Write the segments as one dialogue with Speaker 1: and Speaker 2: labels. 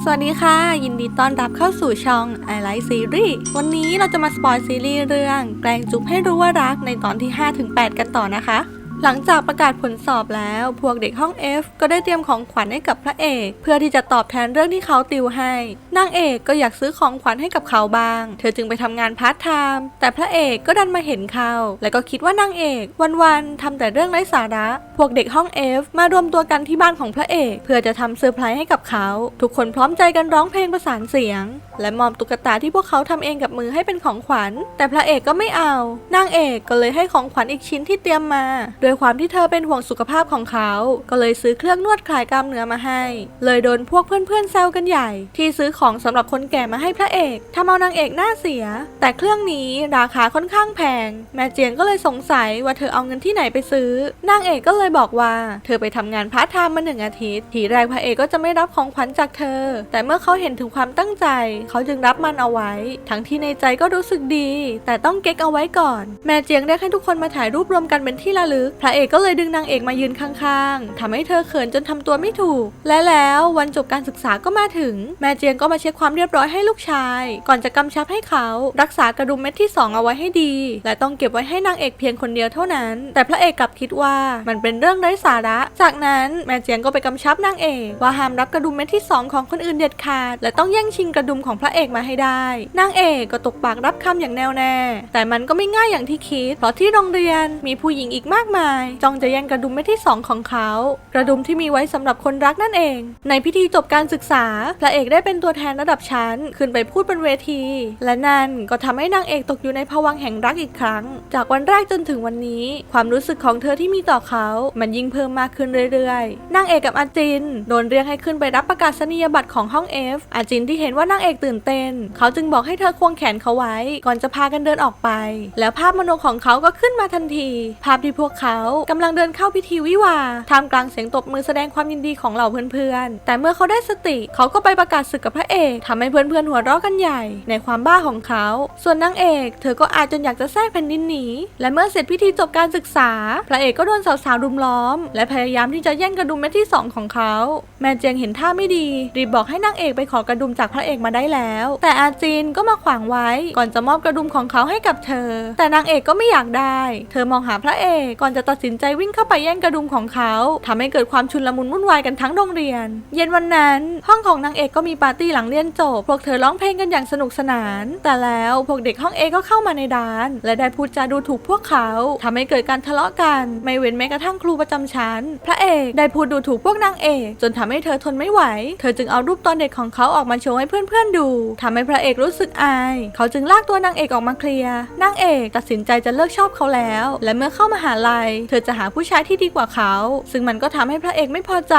Speaker 1: สวัสดีค่ะ ยินดีต้อนรับเข้าสู่ช่อง I Like Series วันนี้เราจะมาสปอยซีรีส์เรื่อง แกลงจุ๊บให้รู้ว่ารักในตอนที่ 5-8 กันต่อนะคะ หลังจากประกาศผลสอบแล้ว พวกเด็กห้อง F ก็ได้เตรียมของขวัญให้กับพระเอก เพื่อที่จะตอบแทนเรื่องที่เขาติวให้ นางเอกก็อยากซื้อของขวัญให้กับเขาบ้าง เธอจึงไปทำงานพาร์ทไทม์แต่พระเอกก็ดันมาเห็นเขา แล้วก็คิดว่านางเอกวันๆทำแต่เรื่องไร้สาระ พวกเด็กห้อง F มารวมตัวกันที่บ้านของพระเอก เพื่อจะทำเซอร์ไพรส์ให้กับเขา ทุกคนพร้อมใจกันร้องเพลงประสานเสียง และมอบตุ๊กตาที่พวกเขาทำเองกับมือให้เป็นของขวัญ แต่พระเอกก็ไม่เอา นางเอกก็เลยให้ของขวัญอีกชิ้นที่เตรียมมาด้วยความที่เธอเป็นห่วงสุขภาพของเขา ก็เลยซื้อเครื่องนวดคลายกล้ามเนื้อมาให้ เลยโดนพวกเพื่อนๆแซวกันใหญ่ ที่ซื้อของสำหรับคนแก่มาให้พระเอกทำเอานางเอกหน้าเสีย แต่เครื่องนี้ราคาค่อนข้างแพง แม่เจียงก็เลยสงสัยว่าเธอเอาเงินที่ไหนไปซื้อนางเอกก็เลยบอกว่า เธอไปทำงานพาร์ทไทม์มาหนึ่งอาทิตย์ทีแรกพระเอกก็จะไม่รับของขวัญจากเธอ แต่เมื่อเขาเห็นถึงความตั้งใจ เขาจึงรับมันเอาไว้ ทั้งที่ในใจก็รู้สึกดี แต่ต้องเก๊กเอาไว้ก่อน แม่เจียงได้ให้ทุกคนมาถ่ายรูปรวมกันเป็นที่ระลึกพระเอกก็เลยดึงนางเอกมายืนข้างๆทำให้เธอเขินจนทำตัวไม่ถูก และแล้ววันจบการศึกษาก็มาถึง แม่เจียงก็มาเช็คความเรียบร้อยให้ลูกชาย ก่อนจะกำชับให้เขารักษากระดุมเม็ดที่สองเอาไว้ให้ดี และต้องเก็บไว้ให้นางเอกเพียงคนเดียวเท่านั้น แต่พระเอกกลับคิดว่ามันเป็นเรื่องไร้สาระ จากนั้นแม่เจียงก็ไปกำชับนางเอกว่าห้ามรับกระดุมเม็ดที่สองของคนอื่นเด็ดขาด และต้องแย่งชิงกระดุมของพระเอกมาให้ได้ นางเอกก็ตกปากรับคำอย่างแน่วแน่ แต่มันก็ไม่ง่ายอย่างที่คิด เพราะที่โรงเรียนมีผู้หญิงอีกมากมายจ้องจะแย่งกระดุมเม็ดที่สองของเขา กระดุมที่มีไว้สำหรับคนรักนั่นเอง ในพิธีจบการศึกษา พระเอกได้เป็นตัวแทนระดับชั้น ขึ้นไปพูดบนเวที และนั่นก็ทำให้นางเอกตกอยู่ในภวังแห่งรักอีกครั้ง จากวันแรกจนถึงวันนี้ ความรู้สึกของเธอที่มีต่อเขา มันยิ่งเพิ่มมากขึ้นเรื่อยๆนางเอกกับอาจินโดนเรียกให้ขึ้นไปรับประกาศนียบัตรของห้อง F อาจินที่เห็นว่านางเอกตื่นเต้น เขาจึงบอกให้เธอควงแขนเขาไว้ ก่อนจะพากันเดินออกไป แล้วภาพมโนของเขาก็ขึ้นมาทันที ภาพที่พวกเขากำลังเดินเข้าพิธีวิวาท่ามกลางเสียงตบมือแสดงความยินดีของเหล่าเพื่อนๆ แต่เมื่อเขาได้สติเขาก็ไปประกาศศึกกับพระเอกทำให้เพื่อนๆหัวเราะกันใหญ่ ในความบ้าของเขา ส่วนนางเอก เธอก็อาจจนอยากจะแทรกแผ่นดินหนี และเมื่อเสร็จพิธีจบการศึกษา พระเอกก็โดนสาวๆรุมล้อม และพยายามที่จะแย่งกระดุมเม็ดที่สองของเขา แม่เจียงเห็นท่าไม่ดี รีบบอกให้นางเอกไปขอกระดุมจากพระเอกมาได้แล้ว แต่อาจีนก็มาขวางไว้ ก่อนจะมอบกระดุมของเขาให้กับเธอ แต่นางเอกก็ไม่อยากได้ เธอมองหาพระเอกก่อนจะตัดสินใจวิ่งเข้าไปแย่งกระดุมของเขาทำให้เกิดความชุนลมุนวุ่นวายกันทั้งโรงเรียน เย็นวันนั้น ห้องของนางเอกก็มีปาร์ตี้หลังเรียนจบ พวกเธอร้องเพลงกันอย่างสนุกสนาน แต่แล้วพวกเด็กห้องเอก็เข้ามาในร้าน และได้พูดจาดูถูกพวกเขาทำให้เกิดการทะเลาะกัน ไม่เว้นแม้กระทั่งครูประจำชั้น พระเอกได้พูดดูถูกพวกนางเอก จนทำให้เธอทนไม่ไหว เธอจึงเอารูปตอนเด็กของเขาออกมาโชว์ให้เพื่อนๆดูทำให้พระเอกรู้สึกอาย เขาจึงลากตัวนางเอกออกมาเคลียร์ นางเอกตัดสินใจจะเลิกชอบเขาแล้ว และเมื่อเข้ามาหาลัยเธอจะหาผู้ชายที่ดีกว่าเขา ซึ่งมันก็ทำให้พระเอกไม่พอใจ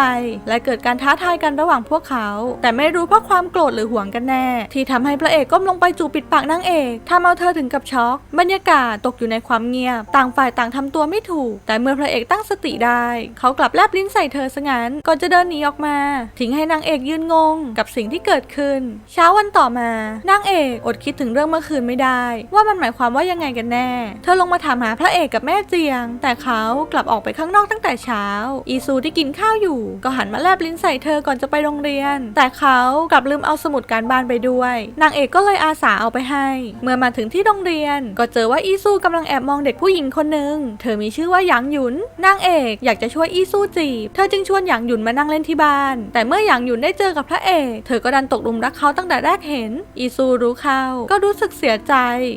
Speaker 1: และเกิดการท้าทายกันระหว่างพวกเขา แต่ไม่รู้เพราะความโกรธหรือห่วงกันแน่ ที่ทำให้พระเอกก้มลงไปจูบปิดปากนางเอกทำเอาเธอถึงกับช็อกบรรยากาศตกอยู่ในความเงียบ ต่างฝ่ายต่างทำตัวไม่ถูก แต่เมื่อพระเอกตั้งสติได้ เขากลับแลบลิ้นใส่เธอซะงั้นก่อนจะเดินหนีออกมา ทิ้งให้นางเอกยืนงง กับสิ่งที่เกิดขึ้น เช้าวันต่อมานางเอกอดคิดถึงเรื่องเมื่อคืนไม่ได้ ว่ามันหมายความว่ายังไงกันแน่ เธอลงมาถามหาพระเอกกับแม่เจียง แต่เขากลับออกไปข้างนอกตั้งแต่เช้า อีซูที่กินข้าวอยู่ ก็หันมาแลบลิ้นใส่เธอก่อนจะไปโรงเรียน แต่เขากลับลืมเอาสมุดการบ้านไปด้วย นางเอกก็เลยอาสาเอาไปให้ เมื่อมาถึงที่โรงเรียน ก็เจอว่าอีซูกำลังแอบมองเด็กผู้หญิงคนหนึ่ง เธอมีชื่อว่าหยางหยุน นางเอกอยากจะช่วยอีซูจีบ เธอจึงชวนหยางหยุนมานั่งเล่นที่บ้าน แต่เมื่อหยางหยุนได้เจอกับพระเอก เธอก็ดันตกหลุมรักเขาตั้งแต่แรกเห็น อีซูรู้เข้า ก็รู้สึกเสียใจ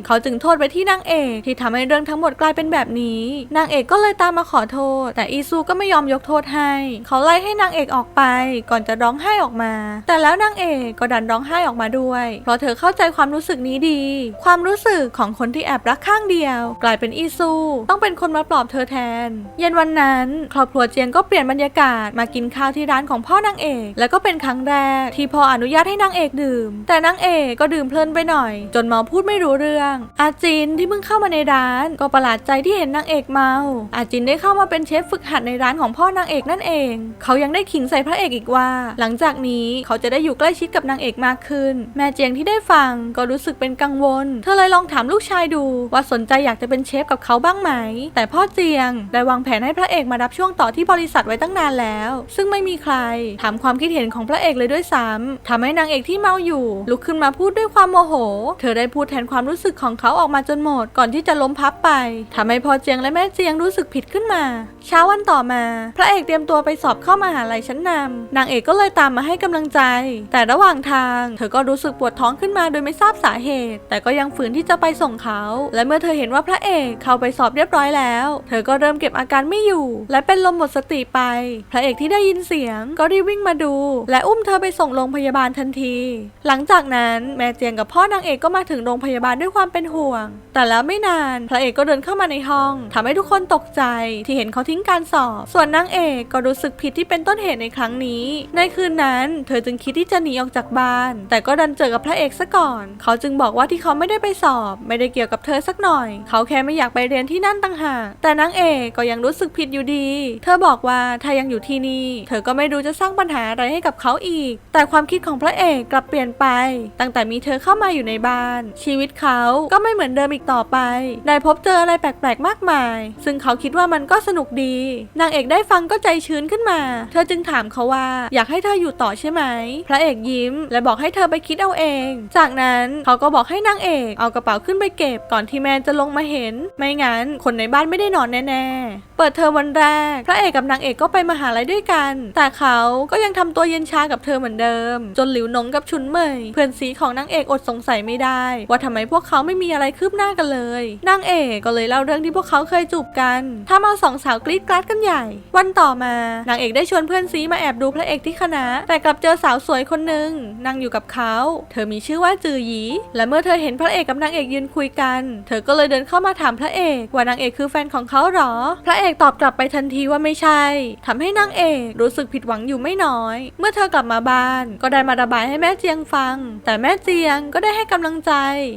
Speaker 1: เขาจึงโทษไปที่นางเอกที่ทำให้เรื่องทั้งหมดกลายเป็นแบบนี้ นางเอกก็เลยตามมาขอโทษ แต่อีซูก็ไม่ยอมยกโทษให้ เขาไล่ให้นางเอกออกไป ก่อนจะร้องไห้ออกมา แต่แล้วนางเอกก็ดันร้องไห้ออกมาด้วย เพราะเธอเข้าใจความรู้สึกนี้ดี ความรู้สึกของคนที่แอบรักข้างเดียว กลายเป็นอีซู ต้องเป็นคนมาปลอบเธอแทน เย็นวันนั้นครอบครัวเจียงก็เปลี่ยนบรรยากาศมากินข้าวที่ร้านของพ่อนางเอก และก็เป็นครั้งแรก ที่พ่ออนุญาตให้นางเอกดื่ม แต่นางเอกก็ดื่มเพลินไปหน่อย จนเมาพูดไม่รู้เรื่อง อาจินที่เพิ่งเข้ามาในร้าน ก็ประหลาดใจที่เห็นนางเอกเมาอาจินได้เข้ามาเป็นเชฟฝึกหัดในร้านของพ่อนางเอกนั่นเอง เขายังได้ขิงใส่พระเอกอีกว่า หลังจากนี้เขาจะได้อยู่ใกล้ชิดกับนางเอกมากขึ้น แม่เจียงที่ได้ฟังก็รู้สึกเป็นกังวล เธอเลยลองถามลูกชายดู ว่าสนใจอยากจะเป็นเชฟกับเขาบ้างไหม แต่พ่อเจียงได้วางแผนให้พระเอกมารับช่วงต่อที่บริษัทไว้ตั้งนานแล้ว ซึ่งไม่มีใครถามความคิดเห็นของพระเอกเลยด้วยซ้ำทำให้นางเอกที่เมาอยู่ ลุกขึ้นมาพูดด้วยความโมโห เธอได้พูดแทนความรู้สึกของเขาออกมาจนหมด ก่อนที่จะล้มพับไปทำให้พ่อเจียงและแม่เจียงรู้สึกผิดขึ้นมา เช้าวันต่อมา พระเอกเตรียมตัวไปสอบเข้ามหาลัยชั้นนำนางเอกก็เลยตามมาให้กำลังใจ แต่ระหว่างทาง เธอก็รู้สึกปวดท้องขึ้นมาโดยไม่ทราบสาเหตุ แต่ก็ยังฝืนที่จะไปส่งเขา และเมื่อเธอเห็นว่าพระเอกเข้าไปสอบเรียบร้อยแล้ว เธอก็เริ่มเก็บอาการไม่อยู่ และเป็นลมหมดสติไป พระเอกที่ได้ยินเสียงก็รีบวิ่งมาดู และอุ้มเธอไปส่งโรงพยาบาลทันที หลังจากนั้นแม่เจียงกับพ่อนางเอกก็มาถึงโรงพยาบาลด้วยความเป็นห่วง แต่แล้วไม่นาน พระเอกก็เดินเข้ามาในห้องทำให้ทุกคนตกใจที่เห็นเขาทิ้งการสอบ ส่วนนางเอกก็รู้สึกผิดที่เป็นต้นเหตุในครั้งนี้ ในคืนนั้นเธอจึงคิดที่จะหนีออกจากบ้าน แต่ก็ดันเจอกับพระเอกซะก่อน เขาจึงบอกว่าที่เขาไม่ได้ไปสอบ ไม่ได้เกี่ยวกับเธอสักหน่อย เขาแค่ไม่อยากไปเรียนที่นั่นต่างหากแต่นางเอกก็ยังรู้สึกผิดอยู่ดี เธอบอกว่าถ้ายังอยู่ที่นี่ เธอก็ไม่รู้จะสร้างปัญหาอะไรให้กับเขาอีก แต่ความคิดของพระเอกกลับเปลี่ยนไป ตั้งแต่มีเธอเข้ามาอยู่ในบ้าน ชีวิตเขาก็ไม่เหมือนเดิมอีกต่อไป ได้พบเจออะไรแปลกๆ มากมาย ซึ่งเขาคิดว่ามันก็สนุกดี นางเอกได้ฟังก็ใจชื้นขึ้นมา เธอจึงถามเขาว่า อยากให้เธออยู่ต่อใช่ไหม พระเอกยิ้ม และบอกให้เธอไปคิดเอาเอง จากนั้นเขาก็บอกให้นางเอกเอากระเป๋าขึ้นไปเก็บก่อนที่แมนจะลงมาเห็น ไม่งั้นคนในบ้านไม่ได้นอนแน่ๆ เปิดเทอมวันแรก พระเอกกับนางเอกก็ไปมหาลัยด้วยกัน แต่เขาก็ยังทำตัวเย็นชากับเธอเหมือนเดิม จนหลิวหนงกับชุนเหมยเพื่อนซีของนางเอกอดสงสัยไม่ได้ ว่าทำไมพวกเขาไม่มีอะไรคืบหน้ากันเลย นางเอกก็เลยเล่าเรื่องที่พวกเขาเคยจูบกันทำเอาสองสาวกรี๊ดกราดกันใหญ่ วันต่อมานางเอกได้ชวนเพื่อนซีมาแอบดูพระเอกที่คณะ แต่กลับเจอสาวสวยคนหนึ่งนั่งอยู่กับเขา เธอมีชื่อว่าจือหยี และเมื่อเธอเห็นพระเอกกับนางเอกยืนคุยกัน เธอก็เลยเดินเข้ามาถามพระเอกว่านางเอกคือแฟนของเขาหรอ พระเอกตอบกลับไปทันทีว่าไม่ใช่ทำให้นางเอกรู้สึกผิดหวังอยู่ไม่น้อย เมื่อเธอกลับมาบ้าน ก็ได้มาระบายให้แม่เจียงฟัง แต่แม่เจียงก็ได้ให้กำลังใจ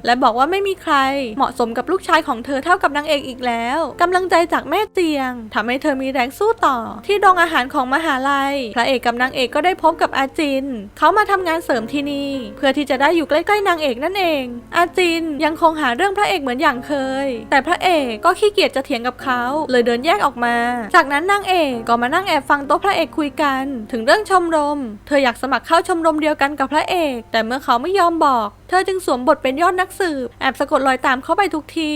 Speaker 1: และบอกว่าไม่มีใคร เหมาะสมกับลูกชายของเธอเท่ากับนางเอกอีกแล้วกำลังใจจากแม่เจียงทำให้เธอมีแรงสู้ต่อ ที่โรงอาหารของมหาลัย พระเอกกับนางเอกก็ได้พบกับอาจิน เขามาทำงานเสริมที่นี่ เพื่อที่จะได้อยู่ใกล้ๆนางเอกนั่นเอง อาจินยังคงหาเรื่องพระเอกเหมือนอย่างเคย แต่พระเอกก็ขี้เกียจจะเถียงกับเขาเลยเดินแยกออกมา จากนั้นนางเอกก็มานั่งแอบฟังโต๊ะพระเอกคุยกัน ถึงเรื่องชมรม เธออยากสมัครเข้าชมรมเดียวกันกับพระเอก แต่เมื่อเขาไม่ยอมบอก เธอจึงสวมบทเป็นยอดนักสืบแอบสะกดรอยตามเขาไปทุกที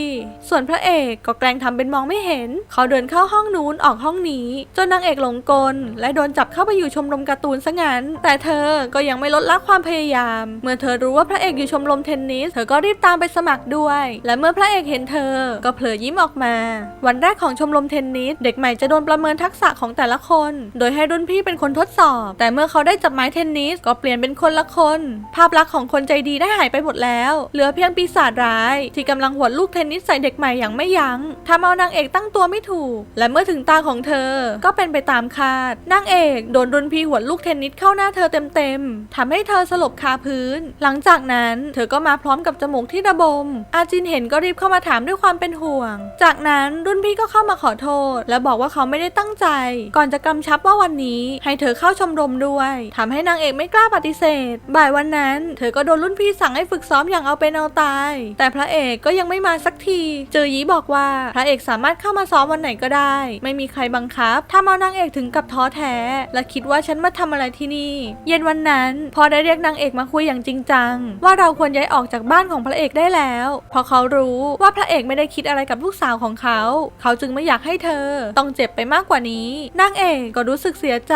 Speaker 1: ส่วนพระเอกก็แกล้งทำเป็นมองไม่เห็นเขาเดินเข้าห้องนู้นออกห้องนี้ จนนางเอกหลงกล และโดนจับเข้าไปอยู่ชมรมการ์ตูนซะงั้น แต่เธอก็ยังไม่ลดละความพยายาม เมื่อเธอรู้ว่าพระเอกอยู่ชมรมเทนนิส เธอก็รีบตามไปสมัครด้วย และเมื่อพระเอกเห็นเธอ ก็เผลอยิ้มออกมา วันแรกของชมรมเทนนิส เด็กใหม่จะโดนประเมินทักษะของแต่ละคน โดยให้รุ่นพี่เป็นคนทดสอบ แต่เมื่อเขาได้จับไม้เทนนิสก็เปลี่ยนเป็นคนละคน ภาพลักษณ์ของคนใจดีได้หายไปหมดแล้ว เหลือเพียงปีศาจร้าย ที่กำลังหวดลูกเทนนิสใส่เด็กใหม่อย่างไม่ยัง้งทำเอานางเอกตั้งตัวไม่ถูก และเมื่อถึงตาของเธอก็เป็นไปตามคาดนางเอกโดนรุ่นพี่หวดลูกเทนนิสเข้าหน้าเธอเต็มๆทำให้เธอสลบคาพื้น หลังจากนั้นเธอก็มาพร้อมกับจมูกที่ระบม อาจินเห็นก็รีบเข้ามาถามด้วยความเป็นห่วง จากนั้นรุ่นพี่ก็เข้ามาขอโทษ และบอกว่าเขาไม่ได้ตั้งใจ ก่อนจะกำชับว่าวันนี้ ให้เธอเข้าชมรมด้วยทำให้นางเอกไม่กล้าปฏิเสธ บ่ายวันนั้น เธอก็โดนรุ่นพี่สั่งให้ฝึกซ้อมอย่างเอาเป็นเอาตาย แต่พระเอกก็ยังไม่มาสักที เจอยีบอกว่าพระเอกสามารถเข้ามาซ้อมวันไหนก็ได้ ไม่มีใครบังคับถ้าเอานางเอกถึงกับท้อแท้ และคิดว่าฉันมาทำอะไรที่นี่ เย็นวันนั้น พอได้เรียกนางเอกมาคุยอย่างจริงจัง ว่าเราควรย้ายออกจากบ้านของพระเอกได้แล้วเพราะเขารู้ว่าพระเอกไม่ได้คิดอะไรกับลูกสาวของเขา เขาจึงไม่อยากให้เธอ ต้องเจ็บไปมากกว่านี้นางเอกก็รู้สึกเสียใจ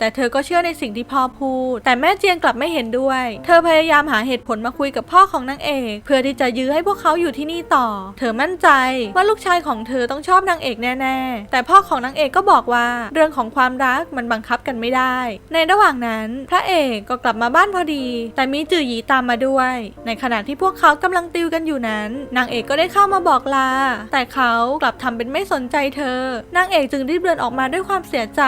Speaker 1: แต่เธอก็เชื่อในสิ่งที่พ่อพูด แต่แม่เจียงกลับไม่เห็นด้วย เธอพยายามหาเหตุผลมาคุยกับพ่อของนางเอก เพื่อที่จะยื้อให้พวกเขาอยู่ที่นี่ต่อ เธอมั่นใจว่าลูกชายของเธอต้องชอบนางเอกแน่ ๆ แต่พ่อของนางเอกก็บอกว่าเรื่องของความรักมันบังคับกันไม่ได้ ในระหว่างนั้นพระเอกก็กลับมาบ้านพอดี แต่มีจื่อหยีตามมาด้วย ในขณะที่พวกเขากำลังติวกันอยู่นั้น นางเอกก็ได้เข้ามาบอกลา แต่เขากลับทำเป็นไม่สนใจเธอ นางเอกจึงรีบเดินออกมาด้วยความเสียใจ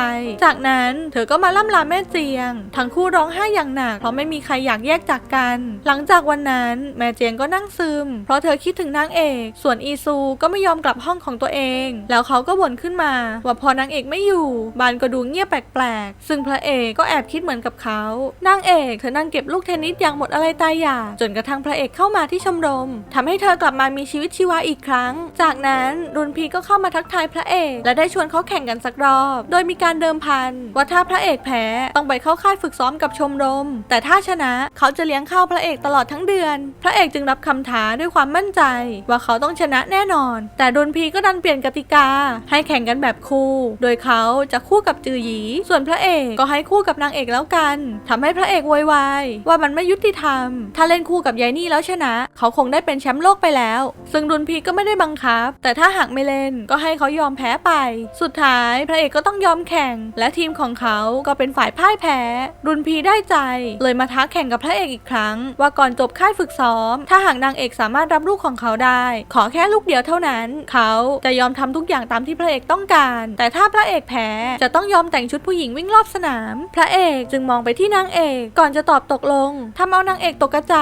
Speaker 1: จากนั้นเธอก็มาล่ำลาแม่เจียง ทั้งคู่ร้องไห้อย่างหนักเพราะไม่มีใครอยากแยกจากกัน หลังจากวันนั้นแม่เจียงก็นั่งซึม เพราะเธอคิดถึงนางเอก ส่วนอีซูก็ไม่ยอมกลับห้องของตัวเองแล้วเขาก็บ่นขึ้นมา ว่าพอนางเอกไม่อยู่ บ้านก็ดูเงียบแปลกๆ ซึ่งพระเอกก็แอบคิดเหมือนกับเขานางเอกเธอนั่งเก็บลูกเทนนิสอย่างหมดอะไรตายอยากจนกระทั่งพระเอกเข้ามาที่ชมรมทำให้เธอกลับมามีชีวิตชีวาอีกครั้ง จากนั้นรุนพีก็เข้ามาทักทายพระเอก และได้ชวนเขาแข่งกันสักรอบ โดยมีการเดิมพันว่าถ้าพระเอกแพ้ต้องไปเข้าค่ายฝึกซ้อมกับชมรม แต่ถ้าชนะเขาจะเลี้ยงข้าวพระเอกตลอดทั้งเดือน พระเอกจึงรับคำท้าด้วยความมั่นใจ ว่าเขาต้องชนะแน่นอน แต่รุนพีก็ดันเปลี่ยนกติกา ให้แข่งกันแบบคู่ โดยเขาจะคู่กับจือหยี ส่วนพระเอกก็ให้คู่กับนางเอกแล้วกันทำให้พระเอกโวยวายว่ามันไม่ยุติธรรม ถ้าเล่นคู่กับยายนี่แล้วชนะ เขาคงได้เป็นแชมป์โลกไปแล้ว ซึ่งรุนพีก็ไม่ได้บังคับ แต่ถ้าหากไม่เล่นก็ให้เขายอมแพ้ไป สุดท้ายพระเอกก็ต้องยอมแข่ง และทีมของเขาก็เป็นฝ่ายพ่ายแพ้ รุนพีได้ใจ เลยมาท้าแข่งกับพระเอกอีกครั้ง ว่าก่อนจบค่ายฝึกซ้อม ถ้าหากนางเอกสามารถรับลูกของเขาได้ ขอแค่ลูกเดียวเท่านั้น เขาจะยอมทำทุกอย่างตามที่พระเอกต้องการ แต่ถ้าพระเอกแพ้จะต้องยอมแต่งชุดผู้หญิงวิ่งรอบสนาม พระเอกจึงมองไปที่นางเอกก่อนจะตอบตกลงทำเอานางเอกตกกระจ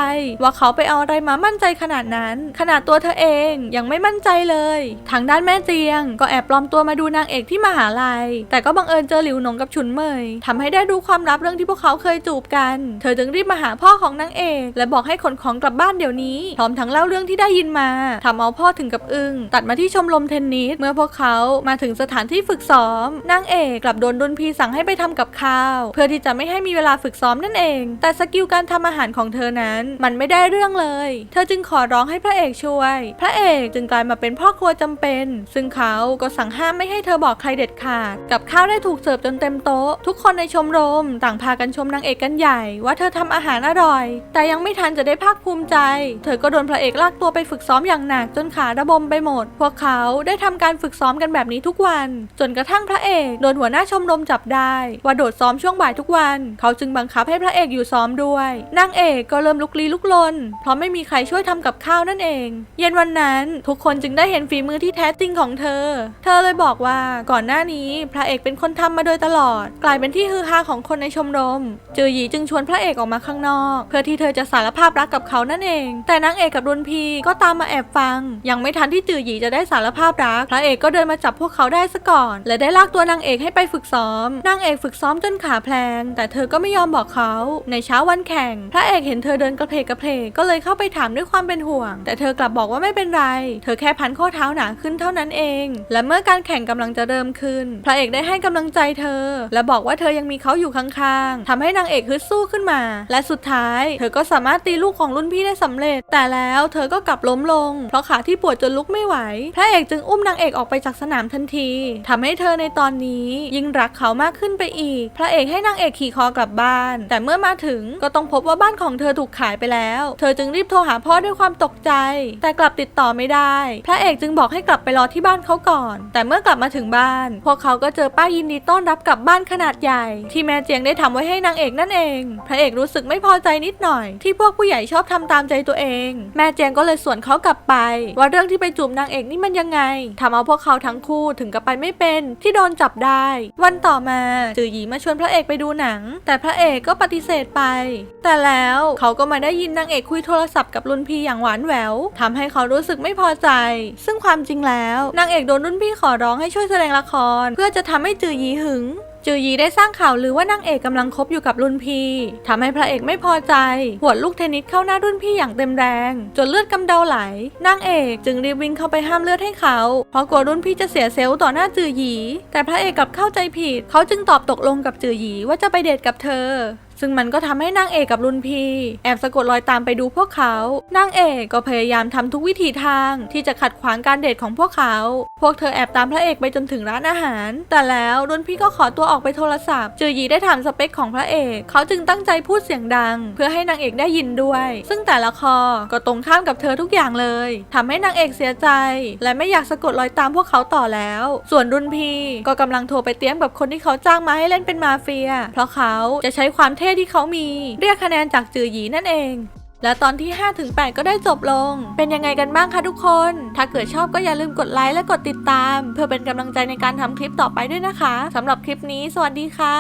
Speaker 1: ว่าเขาไปเอาอะไรมามั่นใจขนาดนั้น ขนาดตัวเธอเองยังไม่มั่นใจเลย ทางด้านแม่เจียง ก็แอบปลอมตัวมาดูนางเอกที่มหาลัย แต่ก็บังเอิญเจอหลิวหนงกับฉุนเมยทำให้ได้รู้ความลับเรื่องที่พวกเขาเคยจูบกัน เธอจึงรีบมาหาพ่อของนางเอก และบอกให้ขนของกลับบ้านเดี๋ยวนี้พร้อมทั้งเล่าเรื่องที่ได้ยินมาทำเอาพ่อถึงกับอึ้งตัดมาที่ชมรมเทนนิสเมื่อพวกเขามาถึงสถานที่ฝึกซ้อมนางเอกกลับโดนดุนพีสั่งให้ไปทำกับข้าว เพื่อที่จะไม่ให้มีเวลาฝึกซ้อมนั่นเอง แต่สกิลการทำอาหารของเธอนั้นมันไม่ได้เรื่องเลย เธอจึงขอร้องให้พระเอกช่วย พระเอกจึงกลายมาเป็นพ่อครัวจำเป็น ซึ่งเขาก็สั่งห้ามไม่ให้เธอบอกใครเด็ดขาด กับข้าวได้ถูกเสิร์ฟจนเต็มโต๊ะ ทุกคนในชมรมต่างพากันชมนางเอกกันใหญ่ ว่าเธอทำอาหารอร่อย แต่ยังไม่ทันจะได้ภาคภูมิใจ เธอก็โดนพระเอกลากตัวไปฝึกซ้อมอย่างหนักจนขาระบมไปหมด พวกเขาได้ทำการฝึกซ้อมกันแบบนี้ทุกวัน จนกระทั่งพระเอกโดนหัวหน้าชมรมจับได้ว่าโดดซ้อมช่วงบ่ายทุกวัน เขาจึงบังคับให้พระเอกอยู่ซ้อมด้วยนางเอกก็เริ่มลุกลี้ลุกลน เพราะไม่มีใครช่วยทำกับข้าวนั่นเอง เย็นวันนั้นทุกคนจึงได้เห็นฝีมือที่แท้จริงของเธอ เธอเลยบอกว่าก่อนหน้านี้พระเอกเป็นคนทำมาโดยตลอด กลายเป็นที่ฮือฮาของคนในชมรม จือหยีจึงชวนพระเอกออกมาข้างนอก เพื่อที่เธอจะสารภาพรักกับเขานั่นเอง แต่นางเอกกับรุนพีก็ตามมาแอบฟัง ยังไม่ทันที่จือหยีจะได้สารภาพรักพระเอกก็เดินมาจับพวกเขาได้ซะก่อน และได้ลากตัวนางเอกให้ไปฝึกซ้อม นางเอกฝึกซ้อมจนขาแพลง แต่เธอก็ไม่ยอมบอกเขา ในเช้าวันแข่ง พระเอกเห็นเธอเดินกระเพกกระเพกก็เลยเข้าไปถามด้วยความเป็นห่วง แต่เธอกลับบอกว่าไม่เป็นไร เธอแค่พันข้อเท้าหนาขึ้นเท่านั้นเอง และเมื่อการแข่งกำลังจะเริ่มขึ้น พระเอกได้ให้กำลังใจเธอ และบอกว่าเธอยังมีเขาอยู่ข้างๆทำให้นางเอกฮึดสู้ขึ้นมา และสุดท้าย เธอก็สามารถตีลูกของรุ่นพี่ได้สำเร็จ แต่แล้วเธอก็กลับล้มลง เพราะขาที่ปวดจนลุกไม่ไหว พระเอกจึงอุ้มนางเอกออกไปจากสนามทันทีทำให้เธอในตอนนี้ยิ่งรักเขามากขึ้นไปอีก พระเอกให้นางเอกขี่คอกลับบ้าน แต่เมื่อมาถึงก็ต้องพบว่าบ้านของเธอถูกขายไปแล้ว เธอจึงรีบโทรหาพ่อด้วยความตกใจ แต่กลับติดต่อไม่ได้ พระเอกจึงบอกให้กลับไปรอที่บ้านเขาก่อน แต่เมื่อกลับมาถึงบ้าน พวกเขาก็เจอป้ายยินดีต้อนรับกลับบ้านขนาดใหญ่ ที่แม่เจียงได้ทำไว้ให้นางเอกนั่นเอง พระเอกรู้สึกไม่พอใจนิดหน่อย ที่พวกผู้ใหญ่ชอบทำตามใจตัวเอง แม่เจียงก็เลยสวนเขากลับไป ว่าเรื่องที่ไปจูบนางเอกนี่มันยังไงทำเอาพวกเขาทั้งคู่ถึงกับไปไม่เป็นที่โดนจับได้ วันต่อมาจือหยีมาชวนพระเอกไปดูหนัง แต่พระเอกก็ปฏิเสธไป แต่แล้วเขาก็มาได้ยินนางเอกคุยโทรศัพท์กับรุ่นพี่อย่างหวานแหววทำให้เขารู้สึกไม่พอใจ ซึ่งความจริงแล้วนางเอกโดนรุ่นพี่ขอร้องให้ช่วยแสดงละคร เพื่อจะทำให้จือหยีหึง จือยีได้สร้างข่าวลือว่านางเอกกำลังคบอยู่กับรุ่นพี่ทำให้พระเอกไม่พอใจหวดลูกเทนนิสเข้าหน้ารุ่นพี่อย่างเต็มแรง จนเลือดกำเดาไหล นางเอกจึงรีบวิ่งเข้าไปห้ามเลือดให้เขา เพราะกลัวรุ่นพี่จะเสียเซลล์ต่อหน้าจือยี แต่พระเอกกลับเข้าใจผิด เขาจึงตอบตกลงกับจือยีว่าจะไปเดทกับเธอ ซึ่งมันก็ทำให้นางเอกกับรุ่นพี่ แอบสะกดรอยตามไปดูพวกเขา นางเอกก็พยายามทำทุกวิถีทางที่จะขัดขวางการเดทของพวกเขา พวกเธอแอบตามพระเอกไปจนถึงร้านอาหาร แต่แล้วรุ่นพี่ก็ขอตัวออกไปโทรศัพท์ เจอยีได้ถามสเปคของพระเอก เขาจึงตั้งใจพูดเสียงดัง เพื่อให้นางเอกได้ยินด้วย ซึ่งแต่ละคอก็ตรงข้ามกับเธอทุกอย่างเลยทำให้นางเอกเสียใจ และไม่อยากสะกดรอยตามพวกเขาต่อแล้ว ส่วนรุ่นพี่ก็กำลังโทรไปเตรียมกับคนที่เขาจ้างมาให้เล่นเป็นมาเฟีย เพราะเขาจะใช้ความเท่ที่เขามี เรียกคะแนนจากจือหยีนั่นเอง และตอนที่ 5-8 ก็ได้จบลง เป็นยังไงกันบ้างคะทุกคน ถ้าเกิดชอบก็อย่าลืมกดไลค์และกดติดตาม เพื่อเป็นกำลังใจในการทำคลิปต่อไปด้วยนะคะสำหรับคลิปนี้ สวัสดีค่ะ